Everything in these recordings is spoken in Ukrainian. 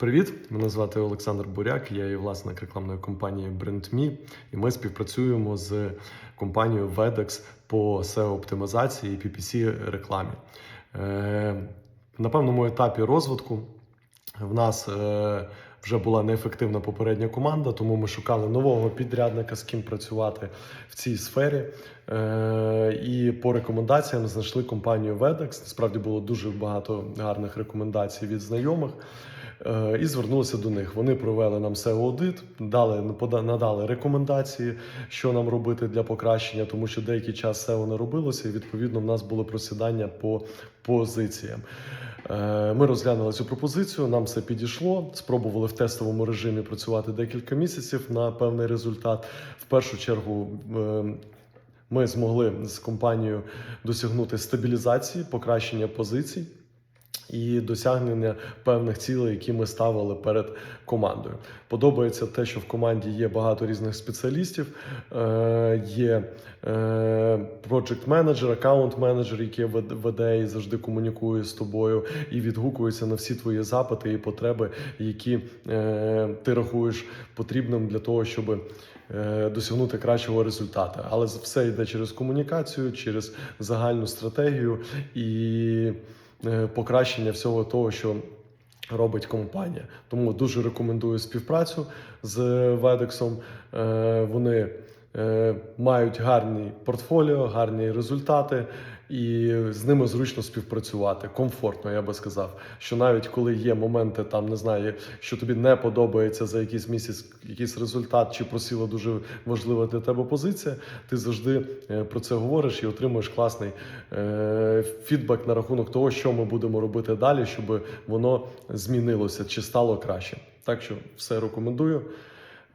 Привіт! Мене звати Олександр Буряк, я є власник рекламної компанії BrandMe, і ми співпрацюємо з компанією Vedex по SEO-оптимізації і PPC рекламі. Е, На певному етапі розвитку в нас е, вже була неефективна попередня команда, тому ми шукали нового підрядника, з ким працювати в цій сфері. Е, І по рекомендаціям знайшли компанію Vedex. Насправді було дуже багато гарних рекомендацій від знайомих. Е, І звернулися до них. Вони провели нам SEO-аудит, дали пода- надали рекомендації, що нам робити для покращення, тому що деякий час SEO не робилося, і відповідно в нас було просідання по позиціям. Е, Ми розглянули цю пропозицію, нам все підійшло. Спробували в тестовому режимі працювати декілька місяців на певний результат. В першу чергу. е, Ми змогли з компанією досягнути стабілізації, покращення позицій і досягнення певних цілей, які ми ставили перед командою. Подобається те, що в команді є багато різних спеціалістів. Е, є проджект менеджер, аккаунт менеджер, який вед- веде і завжди комунікує з тобою, і відгукується на всі твої запити і потреби, які е, ти рахуєш потрібним для того, щоб е, досягнути кращого результату. Але все йде через комунікацію, через загальну стратегію і покращення всього того, що робить компанія. Тому дуже рекомендую співпрацю з Ведексом. Е, Вони е, мають гарні портфоліо, гарні результати, і з ними зручно співпрацювати. Комфортно, я би сказав. Що навіть коли є моменти, там не знаю, що тобі не подобається за якийсь місяць якийсь результат чи просіла дуже важлива для тебе позиція, ти завжди е, про це говориш і отримуєш класний е, фідбек на рахунок того, що ми будемо робити далі, щоб воно змінилося чи стало краще. Так що все рекомендую.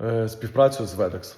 Е, співпрацю з Vedex.